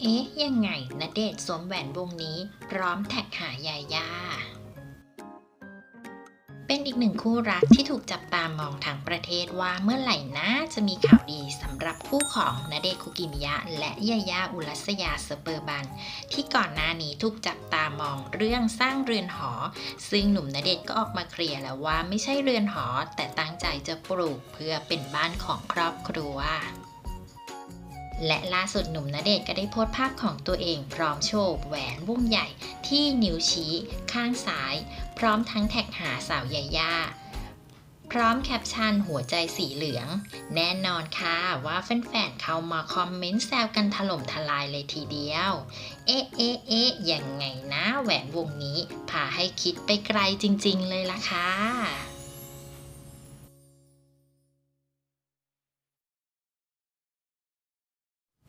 เอ๊ะ ยังไงณเดชสวมแหวนวงนี้พร้อมแท็กหายาย่าเป็นอีกหนึ่งคู่รักที่ถูกจับตามองทางประเทศว่าเมื่อไหร่นะจะมีข่าวดีสำหรับคู่ของณเดชคุกิมิยะ และยายาอุรัสยาสเปอร์บัน ที่ก่อนหน้านี้ถูกจับตามองเรื่องสร้างเรือนหอ ซึ่งหนุ่มณเดชก็ออกมาเคลียร์แล้วว่าไม่ใช่เรือนหอ แต่ตั้งใจจะปลูกเพื่อเป็นบ้านของครอบครัว และล่าสุดหนุ่มณเดชน์ก็ได้โพสต์ภาพของตัวเอง พร้อมโชว์แหวนวงใหญ่ที่นิ้วชี้ ข้างซ้าย พร้อมทั้งแท็กหาสาวยาย่าพร้อมแคปชั่นหัวใจสีเหลือง แน่นอนค่ะว่าแฟนๆเข้ามาคอมเมนต์แซวกันถล่มทลายเลยทีเดียว เอ๊ะเอ๊ะเอ๊ะยังไงนะแหวนวงนี้ พาให้คิดไปไกลจริงๆเลยล่ะค่ะ